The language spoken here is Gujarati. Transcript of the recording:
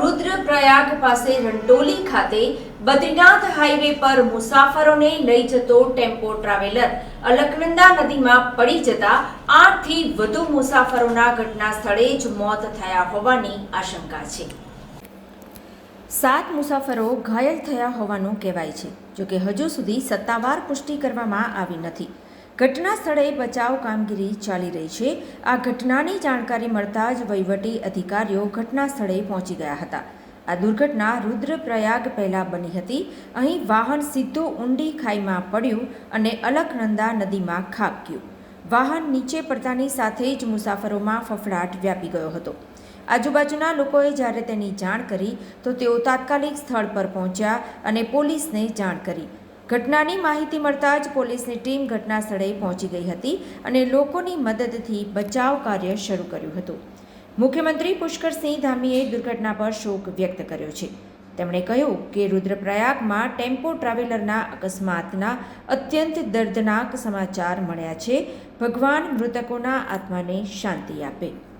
રુદ્રપ્રયાગ પાસે રંટોલી ખાતે બદ્રીનાથ હાઈવે પર મુસાફરોને લઈ જતો ટેમ્પો ટ્રાવેલર અલકનંદા નદીમાં પડી જતા આઠથી વધુ મુસાફરોના ઘટના સ્થળે જ મોત થયા હોવાની આશંકા છે. સાત મુસાફરો ઘાયલ થયા હોવાનું કહેવાય છે, જોકે હજુ સુધી સત્તાવાર પુષ્ટિ કરવામાં આવી નથી. ઘટના સ્થળે બચાવ કામગીરી ચાલી રહી છે. આ ઘટનાની જાણકારી મળતા જ વહીવટી અધિકારીઓ ઘટના સ્થળે પહોંચી ગયા હતા. આ દુર્ઘટના રુદ્રપ્રયાગ પહેલાં બની હતી. અહીં વાહન સીધું ઊંડી ખાઈમાં પડ્યું અને અલકનંદા નદીમાં ખાબક્યું. વાહન નીચે પડતાની સાથે જ મુસાફરોમાં ફફડાટ વ્યાપી ગયો હતો. આજુબાજુના લોકોએ જ્યારે તેની જાણ કરી, તો તેઓ તાત્કાલિક સ્થળ પર પહોંચ્યા અને પોલીસને જાણ કરી. ઘટનાની માહિતી મળતા જ પોલીસની ટીમ ઘટના સ્થળે પહોંચી ગઈ હતી અને લોકોની મદદથી બચાવ કાર્ય શરૂ કર્યું હતું. મુખ્યમંત્રી પુષ્કરસિંહ ધામીએ દુર્ઘટના પર શોક વ્યક્ત કર્યો છે. તેમણે કહ્યું કે રુદ્રપ્રયાગમાં ટેમ્પો ટ્રાવેલરના અકસ્માતના અત્યંત દર્દનાક સમાચાર મળ્યા છે. ભગવાન મૃતકોના આત્માને શાંતિ આપે.